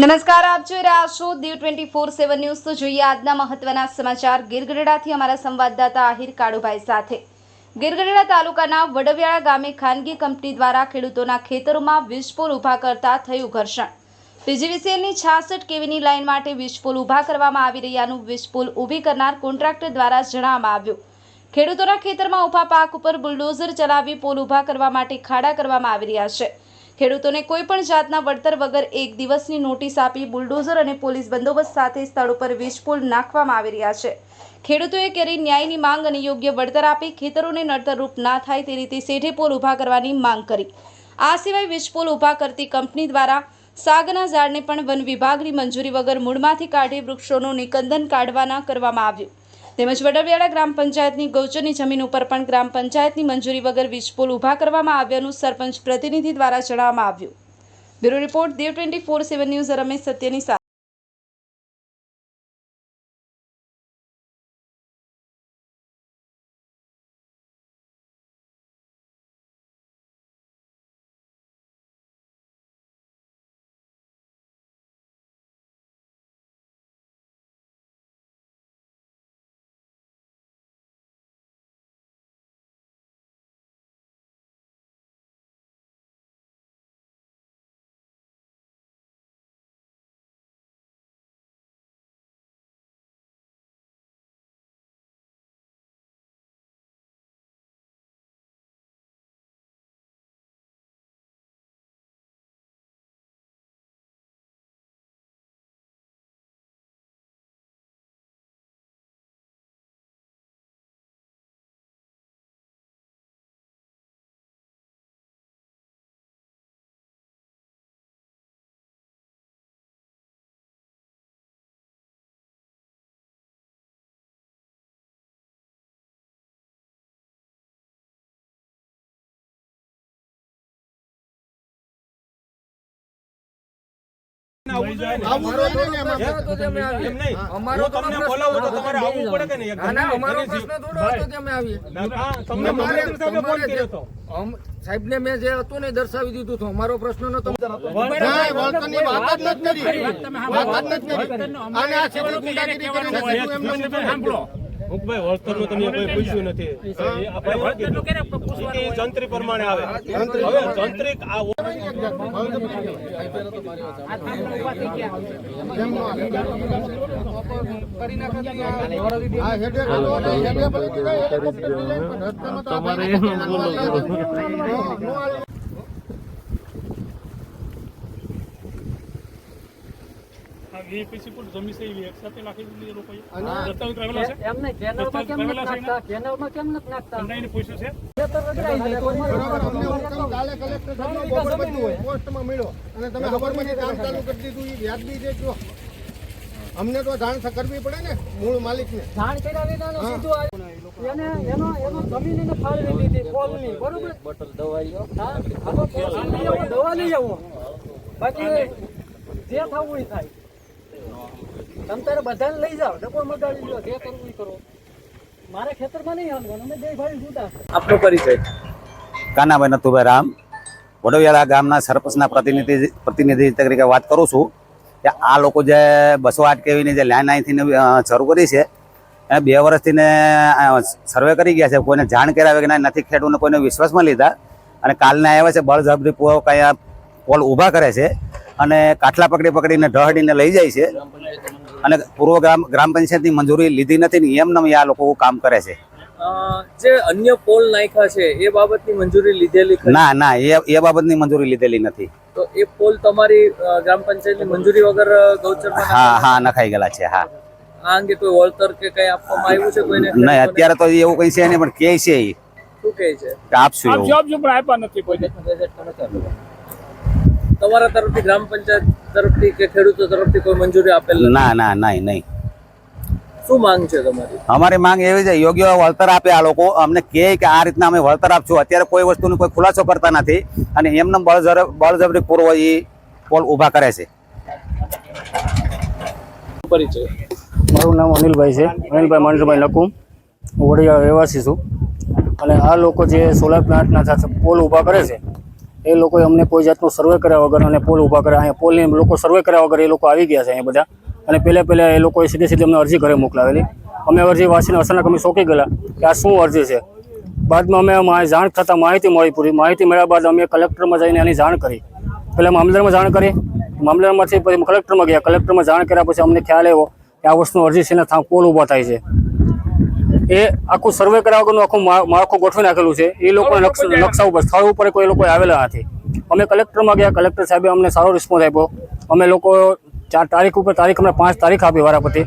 નમસ્કાર, આપ જોઈ રહ્યા છો Diu twenty four seven news. તો જોઈએ આજના મહત્વના સમાચાર. ગીરગઢડાથી અમારા સંવાદદાતા આહિર કાળુભાઈ સાથે. ગીરગઢડા તાલુકાના વડવિયાળા ગામે ખાનગી કંપની દ્વારા ખેડૂતોના ખેતરોમાં વીજપોલ ઊભા કરતા થયું ઘર્ષણ. પીજીવીસીએલની છાસઠ કેવીની લાઇન માટે વીજપોલ ઊભા કરવામાં આવી રહ્યાનું વીજપોલ ઊભી કરનાર કોન્ટ્રાક્ટર દ્વારા જણાવવામાં આવ્યું. ખેડૂતોના ખેતરમાં ઊભા પાક ઉપર બુલડોઝર ચલાવી પોલ ઊભા કરવા માટે ખાડા કરવામાં આવી રહ્યા છે. ખેડૂતોને કોઈ પણ જાતના વળતર વગર એક દિવસની નોટિસ આપી બુલડોઝર અને પોલીસ બંદોબસ્ત સાથે સ્થળ ઉપર વીજપોલ નાખવામાં આવી રહ્યા છે. ખેડૂતોએ કરી ન્યાયની માંગ અને યોગ્ય વળતર આપી ખેતરોને નડતરરૂપ ના થાય તે રીતે સેઢે પોલ ઊભા કરવાની માંગ કરી. આ સિવાય વીજપોલ ઊભા કરતી કંપની દ્વારા સાગના ઝાડને પણ વન વિભાગની મંજૂરી વગર મૂળમાંથી કાઢી વૃક્ષોનું નિકંદન કાઢવાના કરવામાં આવ્યું. તેમજ વડવિયાળા ગ્રામ પંચાયતની ગૌચરની જમીન ઉપર પણ ગ્રામ પંચાયતની મંજૂરી વગર વીજપોલ ઊભા કરવામાં આવ્યાનું સરપંચ પ્રતિનિધિ દ્વારા જણાવવામાં આવ્યું. Bureau report, Dev twenty four seven news, Ramesh સત્યની સાથે. અમ- સાહેબને મેં જે હતું ને દર્શાવી દીધું હતું. અમારો પ્રશ્ન નતો. ના, વાત જ નથી કરી. મુકભાઈ, વળતરનું તમે કોઈ પૂછ્યું નથી. જંત્રી પ્રમાણે આવે. હવે જંત્રી આ તમારે હેડે કાઢો ને, હેડે ભલે કીધા, એક વખત કરી લે, પણ રસ્તામાં તો આ ભાઈ હા, નો હાલે. આ VPC પર જમી છે એવી એકસાથે નાખી દીધી એ લોકોએ દસ્તાવેજ કરેલા છે એમ નહીં કેમ નથી નાખતા? કેનલમાં કેમ નથી નાખતા તમને એને પૂછ્યું છે? ખેતર રગડાઈ જાય તો અમારે બરાબર, અમને હુકમ કાલે કલેક્ટર સાહેબનો બોર્ડ બધું હોય, પોસ્ટમાં મળ્યો. અને તમે ખબરમાંથી કામ ચાલુ કરી દીધું, ઈ વ્યાજબી છે જો. અમને તો જાણ કરવી પડે ને મૂળ માલિકને. જાણ કર્યા વિનાનો સીધું. એને એનો એનો ફાળવી દીધી બરોબર? લઈ દવા લઈ આવો. બાકી જે થવું એ થાય. તમ તારે બધાને લઈ જાઓ ડબ્બો મગાવી લો જે કરવું એ કરો. મારા ખેતરમાં નહીં હાલવાનું અમે બે ભાઈ જુદા આપનો પરિચય. કાનાભાઈ નથુભાઈ રામ વડોદરા ગામના સરપંચના પ્રતિનિધિ પ્રતિનિધિ તરીકે વાત કરું છું કે આ લોકો જે બસો આઠ કેવીની જે લાઈન અહીંથી શરૂ કરી છે એ બે વર્ષથી ને સર્વે કરી ગયા છે. કોઈને જાણ કર્યા કે નથી ખેડૂતને કોઈને વિશ્વાસમાં લીધા. અને કાલને આવ્યા છે બળજબરી કયા પોલ ઊભા કરે છે અને કાટલા પકડી પકડીને ઢહડીને લઈ જાય છે. અને પૂર્વ ગ્રામ ગ્રામ પંચાયતની મંજૂરી લીધી નથી ને એમ નમ આ લોકો કામ કરે છે. જે અન્ય પોલ નાખ્યા છે એ બાબતની મંજૂરી લીધેલી ના ના એ એ બાબતની મંજૂરી લીધેલી નથી. તો એ પોલ તમારી ગ્રામ પંચાયતની મંજૂરી વગર ગૌચરમાં હા હા નખાઈ ગયેલા છે હા. આ અંગે કોઈ વળતર કે કઈ આપવામાં આવ્યું છે કોઈને? નહીં અત્યારે તો એવું કઈ છે નહીં પણ કે છે એ. શું કહે છે? આપશું આપ એવું? જવાબ જો પણ આપ્યા નથી કોઈને તમારા તરફથી ગ્રામ પંચાયત તરફથી કે ખેડૂતો તરફથી કોઈ મંજૂરી આપેલ? ના ના નહીં નહીં. શું માંગ છે તમારી? અમારી માંગ એવી છે યોગ્ય વળતર આપે આ લોકો. અમને કહે કે આ રીતના અમે વળતર આપશું. અત્યારે કોઈ વસ્તુનો કોઈ ખુલાસો કરતા નથી અને એમને બળજર બળજબરી પૂર્વ એ પોલ ઊભા કરે છે. પરિચય? મારું નામ અનિલભાઈ છે. અનિલભાઈ મનસુભાઈ નકુમ હું વડિયાળા રહેવાસી છું. અને આ લોકો જે સોલાર પ્લાન્ટના સાથે પોલ ઊભા કરે છે એ લોકોએ અમને કોઈ જાતનો સર્વે કર્યા વગર અને પોલ ઊભા કર્યા. અહીંયા પોલની લોકો સર્વે કર્યા વગર એ લોકો આવી ગયા છે અહીંયા બધા. અને પહેલાં પહેલાં એ લોકોએ સીધી સીધી અમને અરજી ઘરે મોકલાવેલી. અમે અરજી વાંચીને અચાનક અમે ચોંકી ગયેલા કે આ શું અરજી છે? બાદમાં અમે જાણ થતાં માહિતી મળી પૂરી. માહિતી મળ્યા બાદ અમે કલેક્ટરમાં જઈને એની જાણ કરી. પહેલાં મામલદારમાં જાણ કરી. મામલદારમાંથી પછી કલેક્ટરમાં ગયા. કલેક્ટરમાં જાણ કર્યા પછી અમને ખ્યાલ આવ્યો કે આ વસ્તુનો અરજી છે ને પોલ ઊભા થાય છે. એ આખું સર્વે કર્યા વગરનું આખું માળખું ગોઠવી નાખેલું છે. એ લોકો નકશા ઉપર સ્થળ ઉપર કોઈ લોકો આવેલા નથી. અમે કલેક્ટરમાં ગયા કલેક્ટર સાહેબે અમને સારો રિસ્પોન્સ આપ્યો. અમે લોકો ચાર તારીખ ઉપર તારીખ અમને પાંચ તારીખ આપી વારાપતિ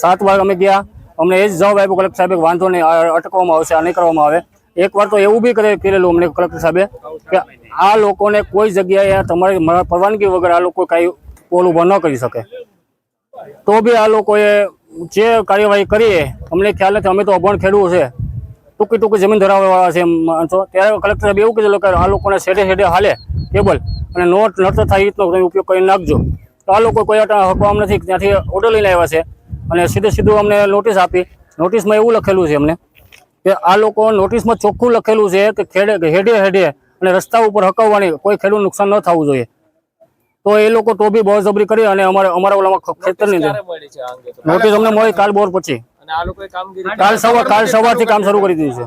સાત વાર અમે ગયા. અમને એ જ જવાબ આપ્યો કલેક્ટર સાહેબે વાંધો નહીં અટકવામાં આવશે આ નહીં કરવામાં આવે. એક વાર તો એવું બી કરે કરેલું અમને કલેક્ટર સાહેબે કે આ લોકોને કોઈ જગ્યાએ તમારી પરવાનગી વગર આ લોકો કાંઈ પોલ ઊભો ન કરી શકે. તો બી આ લોકોએ જે કાર્યવાહી કરીએ, અમને ખ્યાલ નથી, અમે તો અભણ ખેડૂત છે. ટૂંકી ટૂંકી જમીન ધરાવવાવાળા છે માણસો ત્યારે કલેક્ટર સાહેબ એવું કીધેલું કે આ લોકોને શેઠે શેઠે હાલે કેબલ અને નોટ નડતો થાય રીતનો તમે ઉપયોગ કરી નાખજો. તો આ લોકો કોઈ હકવામ નથી, ત્યાંથી ઓર્ડર લઈને આવ્યા છે. અને સીધું સીધું અમને નોટિસ આપી. નોટિસમાં એવું લખેલું છે અમને કે આ લોકો નોટિસમાં ચોખ્ખું લખેલું છે કે ખેડે હેડે હેડે અને રસ્તા ઉપર હકવવાની કોઈ ખેડૂત નુકસાન ન થવું જોઈએ. તો એ લોકો તો બી બળજબરી કરી અને અમારે અમારા ઓલામાં ખેતર ખેતરની અંદર? નોટિસ અમને મળી કાલ બોર પછી. અને આ કાલ સવાર કાલ સવારથી કામ શરૂ કરી દીધું છે.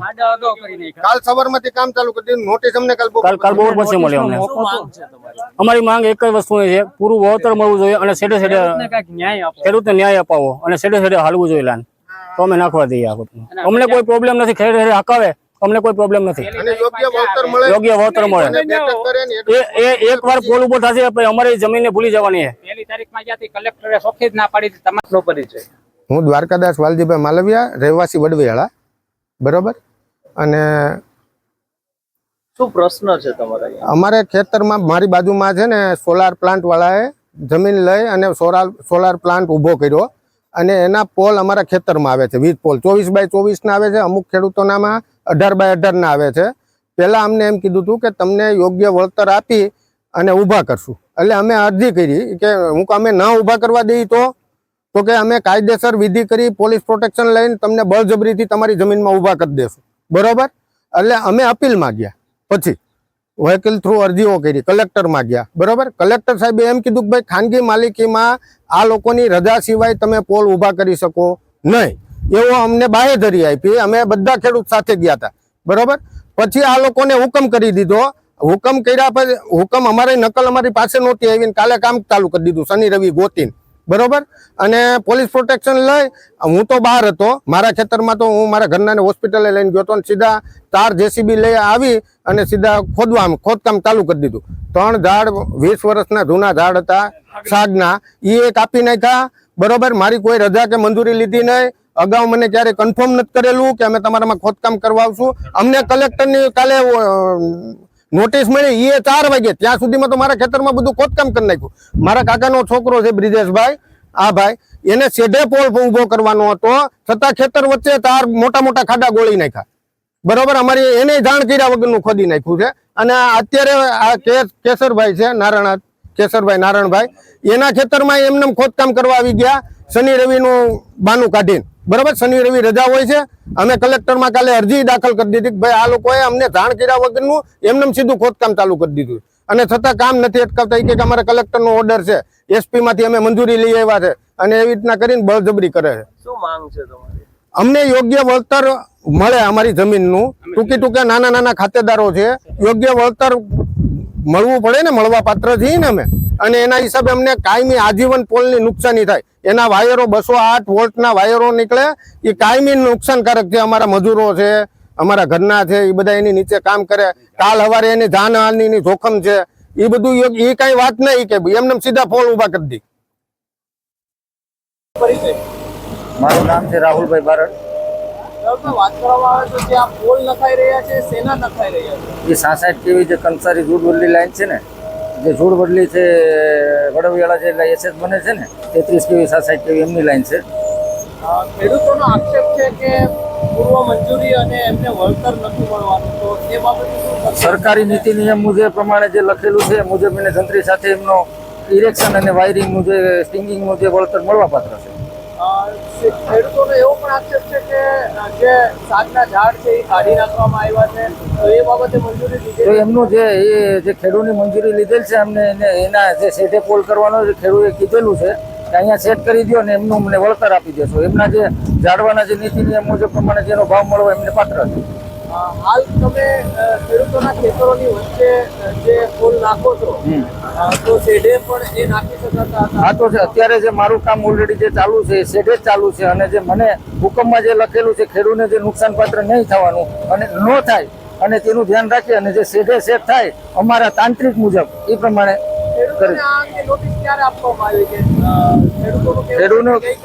કાલ સવારમાંથી કામ ચાલુ કરી દીધું. નોટિસ અમને કાલ કાલ કાલ બોર પછી મળી અમને. અમારી માંગ એક જ વસ્તુ છે પૂરું વળતર મળવું જોઈએ અને સેડે સેડે ખેડૂતને ન્યાય અપાવો અને સેડે સેડે હાલવું જોઈએ લાન તો અમે નાખવા દઈએ આ અમને કોઈ પ્રોબ્લેમ નથી. ખેડૂત ખેડે હકાવે. અમને કોઈ પ્રોબ્લેમ નથી. યોગ્ય વળતર મળે એ એક વાર પોલ ઊભો થશે અમારી જમીનને ભૂલી જવાની છે. પહેલી તારીખમાં જ્યાંથી કલેક્ટરે ચોખ્ખી જ ના પાડી હતી તમારે નો પરિચય? હું દ્વારકાદાસ વાલજીભાઈ માલવિયા રહેવાસી વડવેળા બરોબર? અને શું પ્રશ્ન છે તમારા અમારે ખેતરમાં મારી બાજુમાં છે ને સોલાર પ્લાન્ટ વાળાએ જમીન લઈ અને સોલાર સોલાર પ્લાન્ટ ઊભો કર્યો. અને એના પોલ અમારા ખેતરમાં આવે છે, વીજ પોલ. ચોવીસ બાય ચોવીસના આવે છે, અમુક ખેડૂતોનામાં અઢાર બાય અઢારના આવે છે. પહેલાં અમને એમ કીધું હતું કે તમને યોગ્ય વળતર આપી અને ઊભા કરશું. એટલે અમે અરજી કરી કે હું અમે ન ઊભા કરવા દઈએ તો તો કે અમે કાયદેસર વિધિ કરી પોલીસ પ્રોટેક્શન લઈને તમને બળજબરીથી તમારી જમીનમાં ઊભા કરી દેશું. બરાબર? એટલે અમે અપીલ માગ્યા. પછી વહીકલ થ્રુ અરજીઓ કરી, કલેક્ટરમાં ગયા. બરોબર? કલેક્ટર સાહેબે એમ કીધું કે ભાઈ, ખાનગી માલિકીમાં આ લોકોની રજા સિવાય તમે પોલ ઊભા કરી શકો નહીં. એવો અમને બાહેધરી આપી. અમે બધા ખેડૂત સાથે ગયા હતા. બરોબર? પછી આ લોકોને હુકમ કરી દીધો. હુકમ કર્યા પછી, હુકમ અમારી નકલ અમારી પાસે નહોતી આવીને કાલે કામ ચાલુ કરી દીધું. શનિ રવિ ગોતીને. બરોબર? અને પોલીસ પ્રોટેક્શન લઈ, હું તો બહાર હતો. મારા ખેતરમાં તો હું મારા ઘરના હોસ્પિટલે લઈને ગયો હતો સીધા તાર જેસીબી લઈ આવી અને સીધા ખોદવા, ખોદકામ ચાલુ કરી દીધું. ત્રણ ઝાડ, વીસ વર્ષના જૂના ઝાડ હતા, સાગના. એ એક કાપી નાખ્યા. બરોબર? મારી કોઈ રજા કે મંજૂરી લીધી નહીં. અગાઉ મને ક્યારે કન્ફર્મ નથી કરેલું કે અમે તમારામાં ખોદકામ કરવા આવશું. અમને કલેક્ટરની કાલે નોટિસ મળી એ ચાર વાગે. ત્યાં સુધીમાં તો મારા ખેતરમાં બધું ખોદકામ કરી નાખ્યું. મારા કાકાનો છોકરો છે બ્રિજેશભાઈ, આ ભાઈ, એને સેઢે પોલ ઊભો કરવાનો હતો, છતાં ખેતર વચ્ચે ચાર મોટા મોટા ખાડા ગોળી નાખ્યા. બરોબર? અમારી એને જાણ કર્યા વગરનું ખોદી નાખ્યું છે. અને અત્યારે આ કેસ કેસરભાઈ છે, નારાયણ, કેસરભાઈ નારાયણભાઈ, એના ખેતરમાં એમને ખોદકામ કરવા આવી ગયા. શનિ રવિનું બાનું કાઢીને. બરાબર? શનિ રવિ રજા હોય છે. અમે કલેક્ટરમાં કાલે અરજી દાખલ કરી દીધી ભાઈ આ લોકોએ અમને જાણ કર્યા વગરનું એમને સીધું ખોદકામ ચાલુ કરી દીધું. અને છતાં કામ નથી અટકાવતા. કે અમારે કલેક્ટરનો ઓર્ડર છે. એસપીમાંથી અમે મંજૂરી લઈ આવ્યા છે અને એવી રીતના કરીને બળજબરી કરે છે. શું માંગ છે તમારી? અમને યોગ્ય વળતર મળે અમારી જમીનનું. ટૂંકી ટૂંકા નાના નાના ખાતેદારો છે. યોગ્ય વળતર મળવું પડે ને મળવા પાત્ર છીએ ને અમે. અને એના હિસાબે અમને કાયમી આજીવન પોલની નુકસાની થાય. એના વાયરો બસો આઠ વોલ્ટના વાયરો નીકળે એ કાયમી નુકસાનકારક છે અમારા મજૂરો છે અમારા ઘરના છે એ બધા એની નીચે કામ કરે. કાલ હવારે એની જાનહાનીની જોખમ છે એ બધું યોગ્ય એ કાંઈ વાત નહીં કે એમને સીધા ફોન ઊભા કરી દી. મારું નામ છે રાહુલભાઈ બારડ. વાત કરવામાં આવે તો જે આ પોલ નખાઈ રહ્યા છે શેના નખાઈ રહ્યા છે. એ સાસાઠ કેવી જે કંસારી જૂડવડલી લાઈન છે ને? જે જૂડવડલી છે વડવિયાળા જે એસએસ બને છે ને તેત્રીસ કેવી સાસઠ કેવી એમની લાઈન છે. ખેડૂતોનો આક્ષેપ છે કે પૂર્વ મંજૂરી અને એમને વળતર નથી મળવાનું તો તે બાબતે સરકારી નીતિ નિયમ મુજબ પ્રમાણે જે લખેલું છે એ મુજબ એને જંત્રી સાથે એમનો ઇરેક્શન અને વાયરિંગનું જે સ્ટિંગિંગનું જે વળતર મળવા પાત્ર છે. ખેડૂતોનો એવો પણ આક્ષેપ છે કે જે શાકના ઝાડ છે એ કાઢી નાખવામાં આવ્યા છે તો એ બાબતે મંજૂરી લીધી એમનું જે એ જે ખેડૂતની મંજૂરી લીધેલ છે એમને એને એના જે સેટે પોલ કરવાનો જે ખેડૂતે કીધેલું છે કે અહીંયા સેટ કરી દો ને એમનું અમને વળતર આપી દેશો એમના જે ઝાડવાના જે નીતિ નિયમ મુજબ પ્રમાણે જેનો ભાવ મળવો એમને પાત્ર છે. હાલ તમે ખેડૂતોના ખેતરોની વચ્ચે જે ફૂલ નાખો છો તો શેઢે પણ એ નાખી શકાતા હા તો છે. અત્યારે જે મારું કામ ઓલરેડી જે ચાલુ છે એ શેઢે જ ચાલુ છે. અને જે મને હુકમમાં જે લખેલું છે ખેડૂતને જે નુકસાનપાત્ર નહીં થવાનું અને ન થાય અને તેનું ધ્યાન રાખી અને જે શેઢે સેટ થાય અમારા તાંત્રિક મુજબ એ પ્રમાણે ખેડૂતોને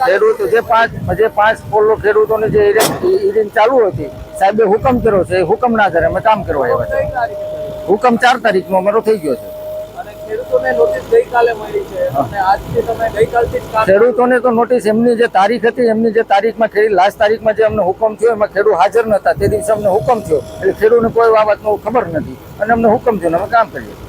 ખેડૂત જે પાંચ જે પાંચ પોલો ખેડૂતોની જે હિરિંગ ચાલુ હતી સાહેબે હુકમ કર્યો છે એ હુકમના આધારે અમે કામ કરવા આવ્યા છે? હુકમ ચાર તારીખનો અમારો થઈ ગયો છે. ખેડૂતોને તો નોટિસ એમની જે તારીખ હતી એમની જે તારીખમાં ખેડી લાસ્ટ તારીખમાં જે અમને હુકમ થયો એમાં ખેડૂત હાજર નહોતા. તે દિવસે અમને હુકમ થયો. એટલે ખેડૂતને કોઈ બાબતનો ખબર નથી. અને અમને હુકમ થયો ને અમે કામ કરીએ